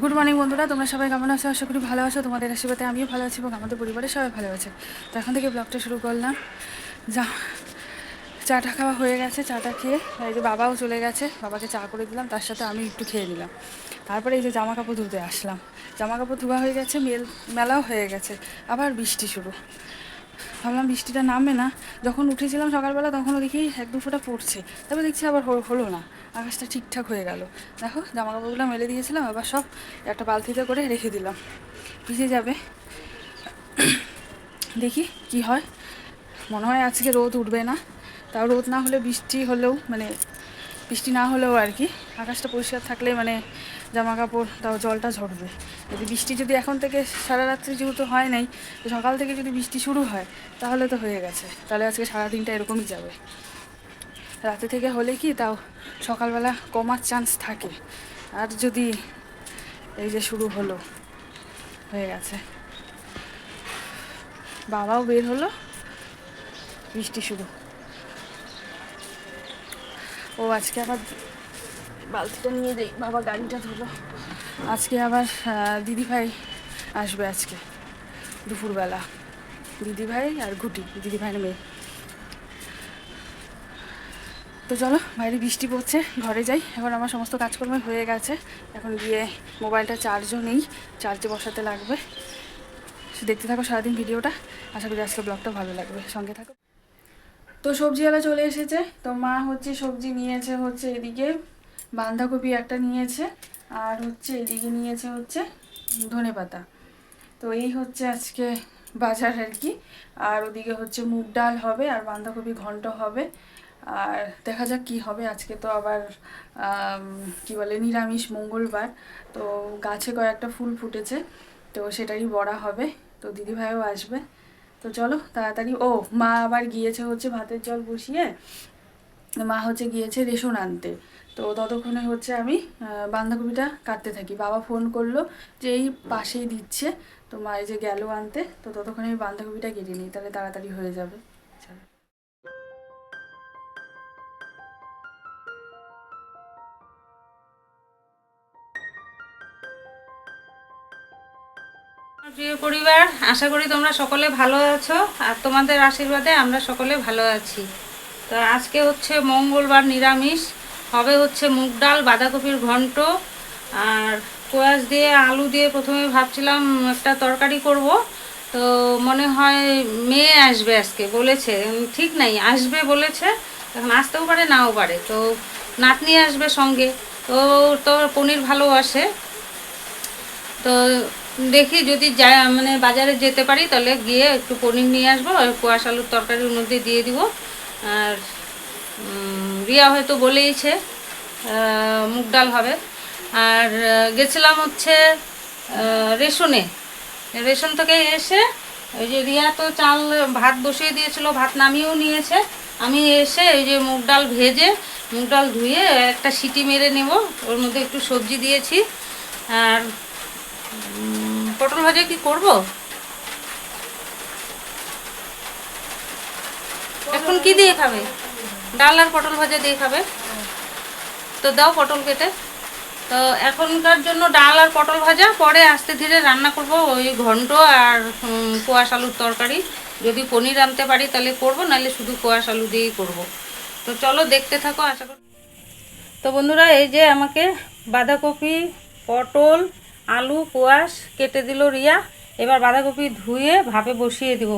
Good morning বন্ধুরা, তোমরা সবাই কেমন আছো? আশা করি ভালো আছো। তোমাদের আশীর্বাদে আমিও ভালো আছি এবং আমাদের পরিবারের সবাই ভালো আছে। তো এখন থেকে ব্লগটা শুরু করলাম। যা, চাটা খাওয়া হয়ে গেছে, চাটা খেয়ে, এই যে বাবাও চলে গেছে, বাবাকে চা করে দিলাম, তার সাথে আমি একটু খেয়ে নিলাম। তারপরে এই যে জামা কাপড় ধুতে আসলাম। জামা কাপড় ধোয়া হয়ে গেছে, মেল, মেলাও হয়ে গেছে। আবার বৃষ্টি শুরু। ভাবলাম বৃষ্টিটা নামবে না। যখন উঠেছিলাম সকালবেলা তখনও দেখি এক দু ফোঁটা পড়ছে। তারপর দেখছি আবার হল- না। আকাশটা ঠিকঠাক হয়ে গেল। দেখো জামা কাপড়গুলো মেলে দিয়েছিলাম আবার সব একটা বালতিতে করে রেখে দিলাম। ভিজে যাবে। দেখি কি হয়। মনে হয় আজকে রোদ উঠবে না। তাও রোদ না হলে বৃষ্টি হলেও মানে বৃষ্টি না হলেও আর কি। আকাশটা পরিষ্কার থাকলে মানে জামা কাপড় তাও জলটা ঝরবে। যদি বৃষ্টি যদি এখন থেকে সারা রাত্রি যেহেতু হয় নাই, তো সকাল থেকে যদি বৃষ্টি শুরু হয়, তাহলে তো হয়ে গেছে। তাহলে আজকে সারাদিনটা এরকমই যাবে। রাতে থেকে হলে কি, তাও সকালবেলা কমার চান্স থাকে। আর যদি এই যে শুরু হলো, হয়ে গেছে। বাবাও বের হলো, বৃষ্টি শুরু। ও আজকে আবার বালতিটা নিয়ে দেই। বাবা গাড়িটা ধুলো আজকে আবার দিদিভাই আসবে আজকে, দুপুরবেলা। দিদিভাই আর গুটি দিদিভাইয়ের মেয়ে। তো চলো, বাইরে বৃষ্টি পড়ছে, ঘরে যাই। এখন আমার সমস্ত কাজকর্ম হয়ে গেছে। এখন গিয়ে মোবাইলটা চার্জও নেই, চার্জে বসাতে লাগবে। দেখতে থাকো সারাদিন ভিডিওটা। আশা করি আজকে ব্লগটা ভালো লাগবে। সঙ্গে থাকো। তো সবজিওয়ালা চলে এসেছে। তো মা হচ্ছে সবজি নিয়েছে হচ্ছে এদিকে। বাঁধাকপি একটা নিয়েছে, আর হচ্ছে এদিকে নিয়েছে হচ্ছে ধনে পাতা। তো এই হচ্ছে আজকে বাজার আর কি। আর ওদিকে হচ্ছে মুগ ডাল হবে আর বাঁধাকপি ঘন্ট হবে। আর দেখা যাক কি হবে। আজকে তো আবার কি বলে, নিরামিষ মঙ্গলবার। তো গাছে কয়েকটা ফুল ফুটেছে, তো সেটারই বড়া হবে। তো দিদিভাইও আসবে। তো চলো তাড়াতাড়ি। ও, মা আবার গিয়েছে হচ্ছে ভাতের জল বসিয়ে। মা হচ্ছে গিয়েছে রেশন আনতে। তো ততক্ষণে হচ্ছে আমি বাঁধাকপিটা কাটতে থাকি। বাবা ফোন করল যে এই পাশেই দিচ্ছে, তো মা এই যে গেল আনতে, তো ততক্ষণে আমি বাঁধাকপিটা কেটে নিই, তাহলে তাড়াতাড়ি হয়ে যাবে। প্রিয় পরিবার, আশা করি তোমরা সকলে ভালো আছো, আর তোমাদের আশীর্বাদে আমরা সকলে ভালো আছি। তো আজকে হচ্ছে মঙ্গলবার নিরামিষ হবে হচ্ছে মুগ ডাল, বাঁধাকপির ঘন্ট আর কোয়াশ দিয়ে আলু দিয়ে প্রথমে ভাবছিলাম একটা তরকারি করব। তো মনে হয় মেয়ে আসবে আজকে, বলেছে। ঠিক নাই, আসবে বলেছে, এখন আসতেও পারে, নাও পারে। তো নাতনি আসবে সঙ্গে, তো তো পনির ভালো আসে। তো দেখি যদি যা মানে বাজারে যেতে পারি, তাহলে গিয়ে একটু পনির নিয়ে আসব কুয়াশ আলুর তরকারির মধ্যে দিয়ে দিব। আর রিয়া হয়তো বলেইছে মুগ ডাল হবে। আর গেছিলাম হচ্ছে রেশনে। রেশন থেকে এসে, ওই যে রিয়া তো চাল, ভাত বসিয়ে দিয়েছিল, ভাত নামিয়েও নিয়েছে। আমি এসে এই যে মুগ ডাল ভেজে, মুগ ডাল ধুয়ে একটা সিটি মেরে নেব। ওর মধ্যে একটু সবজি দিয়েছি। আর পটল ভাজা কি করব? এখন কি দিয়ে খাবে? ডাল আর পটল ভাজা দিয়ে খাবে। তো দাও পটল কেটে। তো এখনকার জন্য ডাল আর পটল ভাজা, পরে আস্তে ধীরে রান্না করব ওই ঘন্ট আর কোয়াশ আলুর তরকারি। যদি পনির আনতে পারি তাহলে করব, নাহলে শুধু কোয়াশ আলু দিয়েই করব। তো চলো দেখতে থাকো, আশা করি তো বন্ধুরা, এই যে আমাকে বাঁধাকপি, পটল, আলু, কোয়াশ কেটে দিল রিয়া। এবার বাঁধাকপি ধুয়ে ভাপে বসিয়ে দিব।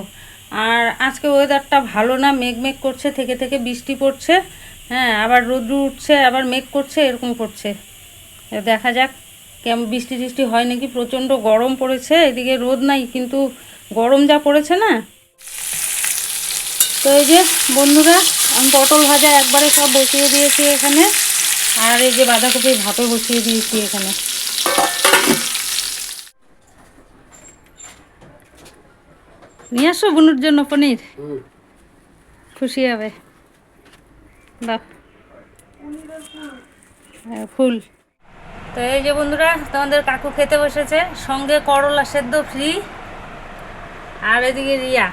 আর আজকে ওয়েদারটা ভালো না, মেঘ মেঘ করছে, থেকে থেকে বৃষ্টি পড়ছে। হ্যাঁ আবার রোদ্রু উঠছে, আবার মেঘ করছে, এরকম করছে। দেখা যাক, কেমন বৃষ্টি টিষ্টি হয় নাকি? প্রচণ্ড গরম পড়েছে, এদিকে রোদ নাই, কিন্তু গরম যা পড়েছে না। তো এই যে, বন্ধুরা, আমি পটল ভাজা একবারে সব বসিয়ে দিয়েছি এখানে। আর এই যে বাঁধাকপি ভাপে বসিয়ে দিয়েছি এখানে। নিয়ে আসো বুনুর জন্য পনির। খুশি হবে। দাও হ্যাঁ, ফুল। তো এই যে বন্ধুরা তোমাদের কাকু খেতে বসেছে সঙ্গে করলা সেদ্ধ ফ্রি আর এদিকে রিয়া।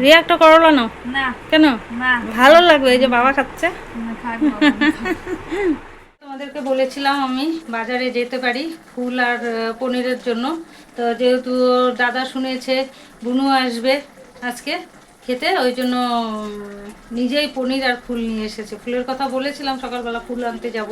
রিয়াক্টটা করল না না। কেন? না। ভালো লাগবে এই যে বাবা খাচ্ছে। তোমাদেরকে বলেছিলাম আমি বাজারে যেতে পারি ফুল আর পনিরের জন্য। তো যেহেতু দাদা শুনেছে, বুনু আসবে আজকে খেতে, ওই জন্য নিজেই পনির আর ফুল নিয়ে এসেছে। ফুলের কথা বলেছিলাম, সকালবেলা ফুল আনতে যাব।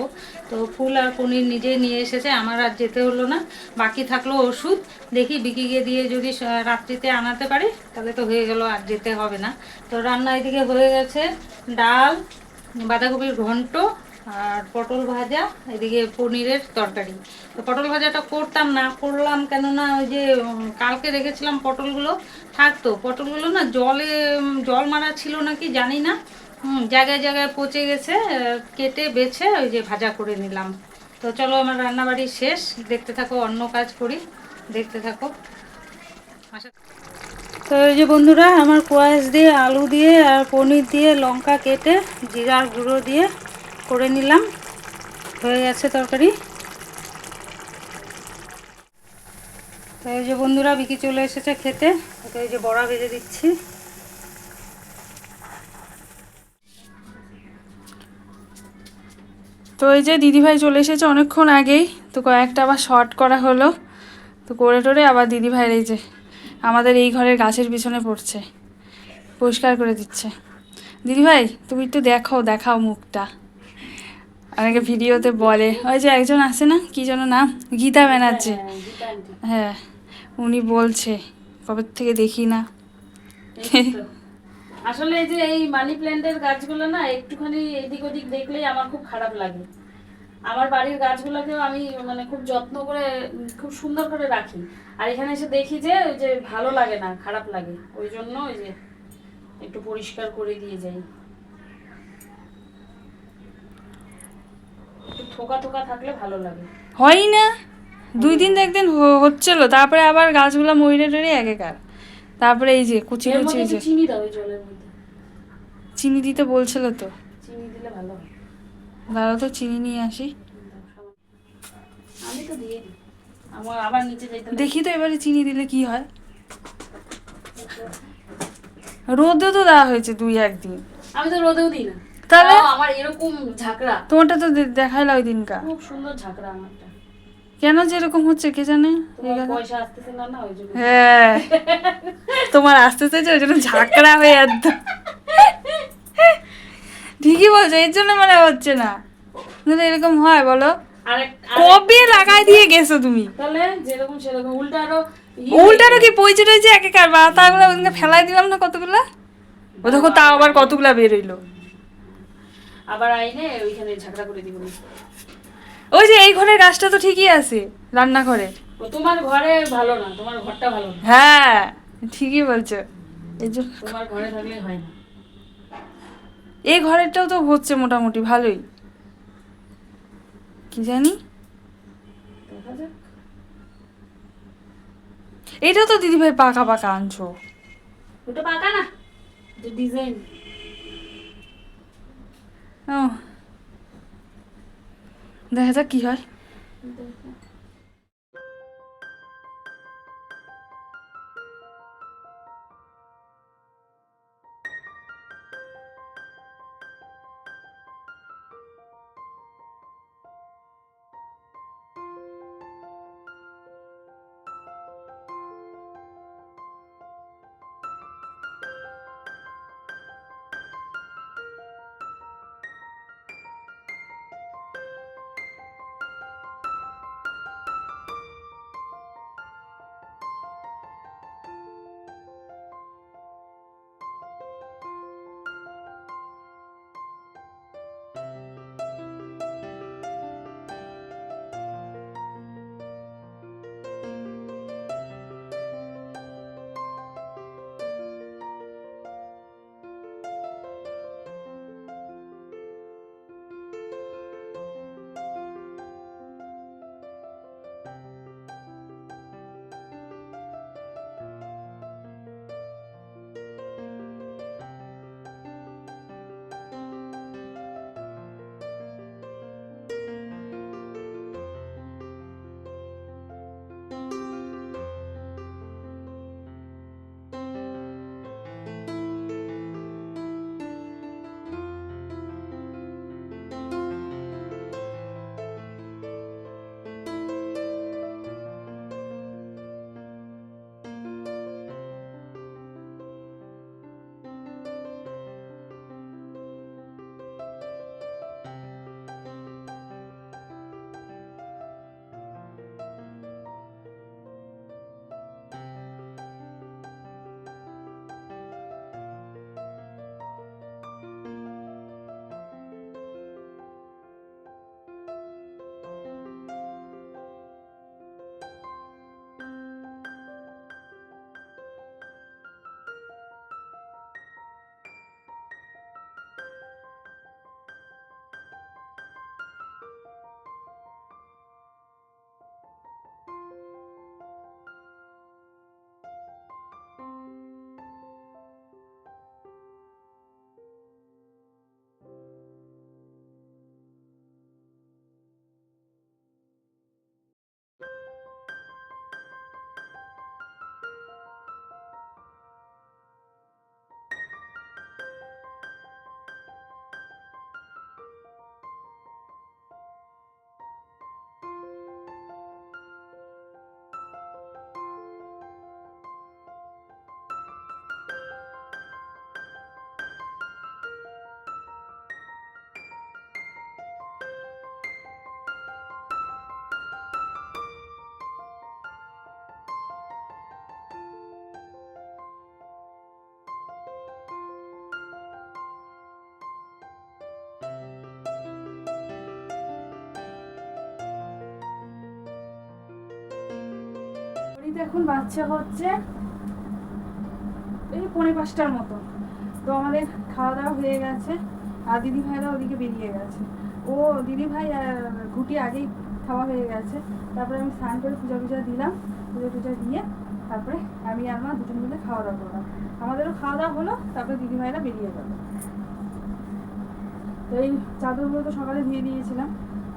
তো ফুল আর পনির নিজেই নিয়ে এসেছে, আমার আর যেতে হলো না। বাকি থাকল ওষুধ, দেখি বিকিকে দিয়ে যদি রাত্রিতে আনাতে পারি, তাহলে তো হয়ে গেল আর যেতে হবে না। তো রান্না এদিকে হয়ে গেছে, ডাল, বাঁধাকপির ঘন্ট আর পটল ভাজা, এদিকে পনিরের তরকারি। তো পটল ভাজাটা করতাম না, করলাম কেননা ওই যে কালকে রেখেছিলাম পটলগুলো, থাকতো। পটলগুলো না জলে জল মারা ছিল নাকি জানি না জায়গায় জায়গায় পচে গেছে কেটে বেছে ওই যে ভাজা করে নিলাম। তো চলো আমার রান্নাবাড়ি শেষ, দেখতে থাকো, অন্য কাজ করি, দেখতে থাকো। তো এই যে বন্ধুরা, আমার কোয়াশ দিয়ে আলু দিয়ে আর পনির দিয়ে লঙ্কা কেটে, জিরার গুঁড়ো দিয়ে করে নিলাম। হয়ে গেছে তরকারি। তো এই যে বন্ধুরা, বিকি চলে এসেছে খেতে। ওকে এই যে বড়া ভেজে দিচ্ছি। তো এই যে দিদিভাই চলে এসেছে অনেকক্ষণ আগেই। তো কয়েকটা আবার শর্ট করা হলো। তো করে টোরে আবার দিদিভাইয়ের এই যে আমাদের এই ঘরের গাছের পিছনে পড়ছে। পরিষ্কার করে দিচ্ছে। দিদিভাই, তুমি একটু দেখো দেখাও মুখটা। অনেকে ভিডিওতে বলে ওই যে একজন আছে না কি যেন নাম? গীতা ব্যানার্জি। হ্যাঁ উনি বলছে কবে থেকে দেখি না। আসলে এই যে এই মানি প্ল্যান্টের গাছগুলো না একটুখানি এদিক ওদিক দেখলেই আমার খুব খারাপ লাগে। আমার বাড়ির গাছগুলোকেও আমি মানে খুব যত্ন করে খুব সুন্দর করে রাখি। আর এখানে এসে দেখি যে ওই যে ভালো লাগে না খারাপ লাগে। ওই জন্য ওই যে একটু পরিষ্কার করে দিয়ে যাই। থোকা থোকা থাকলে ভালো লাগে। হয় না। দুই দিন একদিন হচ্ছিল। তারপরে আবার গাছগুলো ময়ূরে টরে একেকার। তারপরে এই যে কুচি কুচি যে চিনি দাও জলের মধ্যে। চিনি দিতে বলছিল তো। চিনি দিলে ভালো হয়। দাদা তো চিনি নিয়ে আসি। আমি তো দিয়ে আমার আবার নিচে লাগে। দেখি তো এবারে চিনি দিলে কি হয়। রোদে তো দেওয়া হয়েছে দুই একদিন। আমি তো রোদেও দিই না। তাহলে? আমার এরকম ঝাঁকড়া। তোমারটা তো দেখাইলা ওই দিনকা। খুব সুন্দর ঝাঁকড়া আমারটা। কেন যে এরকম হচ্ছে কে জানে? পয়সা আসতেছে না না ওই জন্য। হ্যাঁ। তোমার আসতে চাইছে ওই জন্য ঝাঁকড়া হয়ে একদম ঠিকই বলছো এর জন্য মানে হচ্ছে না। নাহলে এরকম হয় বলো। কবে লাগাই দিয়ে গেছো তুমি? তাহলে যেরকম সেরকম উল্টা আরও ই- উল্টারও কি পইছে রয়েছে একেকার বাতাগুলো ওদিনকে ফেলাই দিলাম না কতগুলা? ও দেখো তাও আবার কতগুলা বেরোইলো আবার আইনে ওইখানে ঝাঁকড়া করে দিব ওই যে এই ঘরের গাছটা তো ঠিকই আছে রান্নাঘরে। তোমার ঘরে ভালো না তোমার ঘরটা ভালো না। হ্যাঁ ঠিকই বলছো। এই তোমার ঘরে থাকলে হয় না। এই ঘরেরটাও তো হচ্ছে মোটামুটি ভালোই। কি জানি? এটাও তো দিদিভাই পাকা পাকা আনছো। ওটা পাকা না ডিজাইন। দেখা যাক কি হয়। এখন বাচ্চা হচ্ছে এই পনেরো পাঁচটার মতো। তো আমাদের খাওয়া দাওয়া হয়ে গেছে, আর দিদি ভাইরা ওদিকে বেরিয়ে গেছে। ও দিদি ভাই ঘুটি আগেই খাওয়া হয়ে গেছে। তারপরে আমি স্নান করে পূজা টুজা দিলাম, পুজো টুজা দিয়ে তারপরে আমি আর মা দুজন মিলে খাওয়া দাওয়া করলাম। আমাদেরও খাওয়া দাওয়া হলো, তারপরে দিদি ভাইরা বেরিয়ে গেল। তো এই চাদরগুলো তো সকালে ধুয়ে দিয়েছিলাম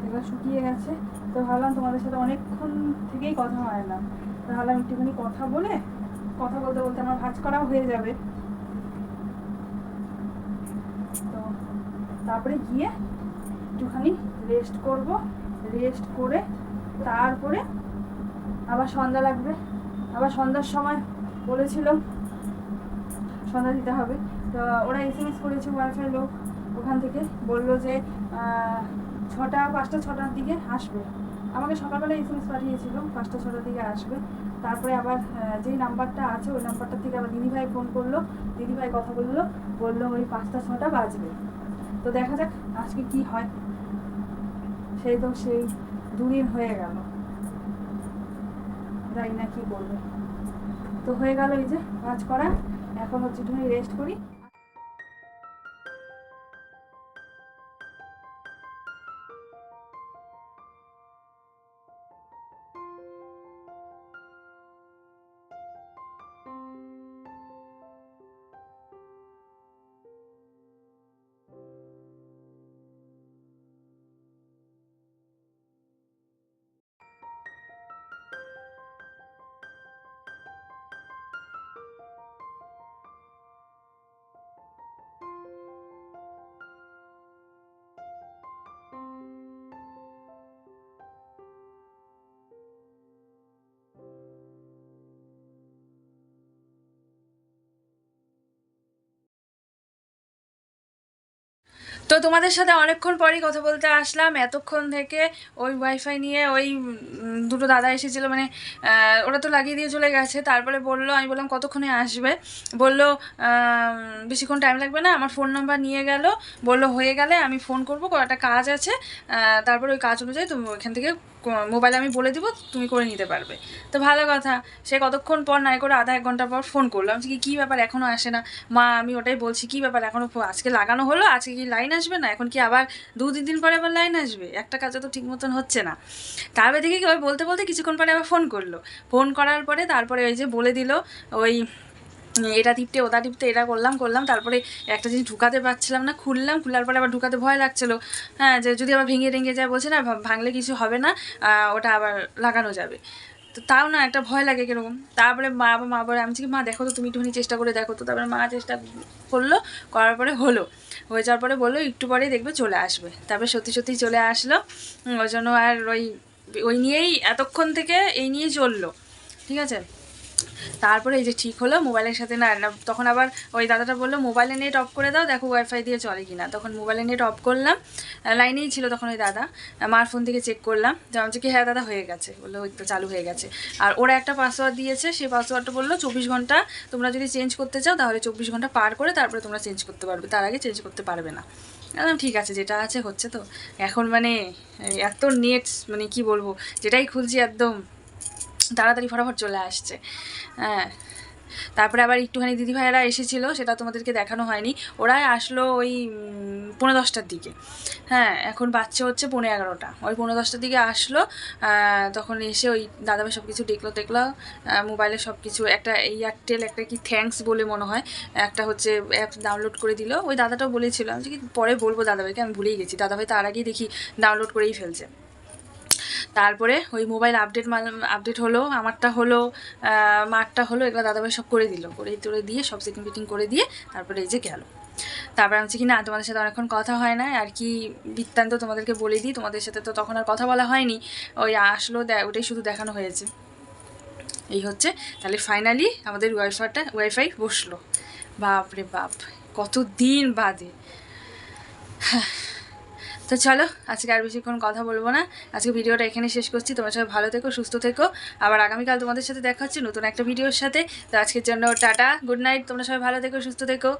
এগুলো শুকিয়ে গেছে। তো ভাবলাম তোমাদের সাথে অনেকক্ষণ থেকেই কথা হয় না। তো আমি একটুখানি কথা বলে, কথা বলতে বলতে আমার ভাজ করাও হয়ে যাবে। তো তারপরে গিয়ে একটুখানি রেস্ট করব রেস্ট করে তারপরে আবার সন্ধ্যা লাগবে। আবার সন্ধ্যার সময় বলেছিল সন্ধ্যা দিতে হবে। তো ওরা এস এম এস করেছে ওয়াইফাই লোক, ওখান থেকে বলল যে ছটা, পাঁচটা, ছটার দিকে আসবে। আমাকে সকালবেলা এস এম পাঠিয়েছিল, পাঁচটা ছটার দিকে আসবে। তারপরে আবার যেই নাম্বারটা আছে, ওই নাম্বারটা থেকে আবার দিদিভাই ফোন করল, দিদিভাই কথা বলল বলল ওই পাঁচটা, ছটা বাজবে। তো দেখা যাক আজকে কি হয়। সেই তো সেই দুদিন হয়ে গেল। জানি না কি করবে তো হয়ে গেল এই যে কাজ করা। এখন হচ্ছে একটুখানি রেস্ট করি। তো তোমাদের সাথে অনেকক্ষণ পরই কথা বলতে আসলাম। এতক্ষণ থেকে ওই ওয়াইফাই নিয়ে ওই দুটো দাদা এসেছিল মানে ওরা তো লাগিয়ে দিয়ে চলে গেছে। তারপরে বলল, আমি বললাম, কতক্ষণে আসবে? বলল বেশিক্ষণ টাইম লাগবে না, আমার ফোন নাম্বার নিয়ে গেল। বলল, হয়ে গেলে আমি ফোন করব, কয়েকটা কাজ আছে। তারপরে ওই কাজ অনুযায়ী তুমি ওইখান থেকে মোবাইলে আমি বলে দিব, তুমি করে নিতে পারবে। তো ভালো কথা, সে কতক্ষণ পর নাই করে আধা এক ঘণ্টা পর ফোন করলাম যে কি কী ব্যাপার এখনও আসে না? মা, আমি ওটাই বলছি, কী ব্যাপার এখনও আজকে লাগানো হলো, আজকে কি লাইন আসবে না? এখন কি আবার দু, তিন দিন পরে আবার লাইন আসবে? একটা কাজে তো ঠিক মতন হচ্ছে না। তারপরে দেখি কি, ওই বলতে বলতে কিছুক্ষণ পরে আবার ফোন করল। ফোন করার পরে তারপরে ওই যে বলে দিল, ওই এটা টিপতে ওটা টিপতে এটা করলাম করলাম, তারপরে একটা জিনিস ঢুকাতে পারছিলাম না, খুললাম, খোলার পরে আবার ঢুকাতে ভয় লাগছিল। হ্যাঁ যে যদি আবার ভেঙে টেঙে যায় বলছে না ভাঙলে কিছু হবে না ওটা আবার লাগানো যাবে। তো তাও না, একটা ভয় লাগে কীরকম। তারপরে মা আবার, মা বলে, আমি মা, দেখো তো, তুমি একটুখানি চেষ্টা করে দেখো তো। তারপরে মা চেষ্টা করল, করার পরে হলো। হয়ে যাওয়ার পরে বলল, একটু পরেই দেখবে, চলে আসবে। তারপরে সত্যি সত্যি চলে আসলো। ওই জন্য আর ওই ওই নিয়েই এতক্ষণ থেকে এই নিয়েই চলল। ঠিক আছে? তারপরে এই যে ঠিক হলো, মোবাইলের সাথে না তখন আবার ওই দাদাটা বলল মোবাইলে নেট অফ করে দাও, দেখো ওয়াইফাই দিয়ে চলে কিনা। তখন মোবাইলে নেট অফ করলাম লাইনেই ছিল তখন ওই দাদা মার ফোন থেকে চেক করলাম, যে আমি কি হ্যাঁ দাদা, হয়ে গেছে। বলল, ওই তো চালু হয়ে গেছে। আর ওরা একটা পাসওয়ার্ড দিয়েছে, সেই পাসওয়ার্ডটা বলল, চব্বিশ ঘণ্টা তোমরা যদি চেঞ্জ করতে চাও, তাহলে চব্বিশ ঘণ্টা পার করে তারপরে তোমরা চেঞ্জ করতে পারবে, তার আগে চেঞ্জ করতে পারবে না। একদম ঠিক আছে, যেটা আছে হচ্ছে তো। এখন মানে এত নেট মানে কি বলব, যেটাই খুলছি একদম তাড়াতাড়ি ফটাফট চলে আসছে। হ্যাঁ। তারপরে আবার একটুখানি দিদি ভাইয়েরা এসেছিল, সেটা তোমাদেরকে দেখানো হয়নি। ওরাই আসলো ওই পনেরো দশটার দিকে। হ্যাঁ এখন বাচ্চা হচ্ছে পৌনে এগারোটা। ওই পনেরো দশটার দিকে আসলো তখন এসে ওই দাদাভাই সব কিছু দেখল দেখল মোবাইলে সব কিছু একটা এয়ারটেল একটা কি থ্যাঙ্কস বলে মনে হয়, একটা হচ্ছে অ্যাপ ডাউনলোড করে দিল। ওই দাদাটাও বলেছিল, আমি কি পরে বলব দাদাভাইকে, আমি ভুলেই গেছি। দাদাভাই তার আগেই দেখি ডাউনলোড করেই ফেলছে। তারপরে ওই মোবাইল আপডেট আপডেট হলো, আমারটা হলো মারটা হলো, এগুলো দাদাভাই সব করে দিল, করে করে দিয়ে সব সেটিং ফিটিং করে দিয়ে তারপরে এই যে গেল। তারপরে আমি কি না, তোমাদের সাথে অনেকক্ষণ কথা হয় না আর কি বৃত্তান্ত তোমাদেরকে বলে দিই, তোমাদের সাথে তো তখন আর কথা বলা হয়নি, ওই আসলো ওটাই শুধু দেখানো হয়েছে। এই হচ্ছে, তাহলে ফাইনালি আমাদের ওয়াইফাইটা ওয়াইফাই বসল। বাপ রে বাপ কত দিন বাদে তো চলো, আজকে আর বেশিক্ষণ কথা বলব না। আজকে ভিডিওটা এখানে শেষ করছি। তোমার সবাই ভালো থেকো, সুস্থ থেকো। আবার আগামীকাল তোমাদের সাথে দেখা হচ্ছে নতুন একটা ভিডিওর সাথে। তো আজকের জন্য টাটা, গুড নাইট। তোমরা সবাই ভালো থেকো, সুস্থ থেকো।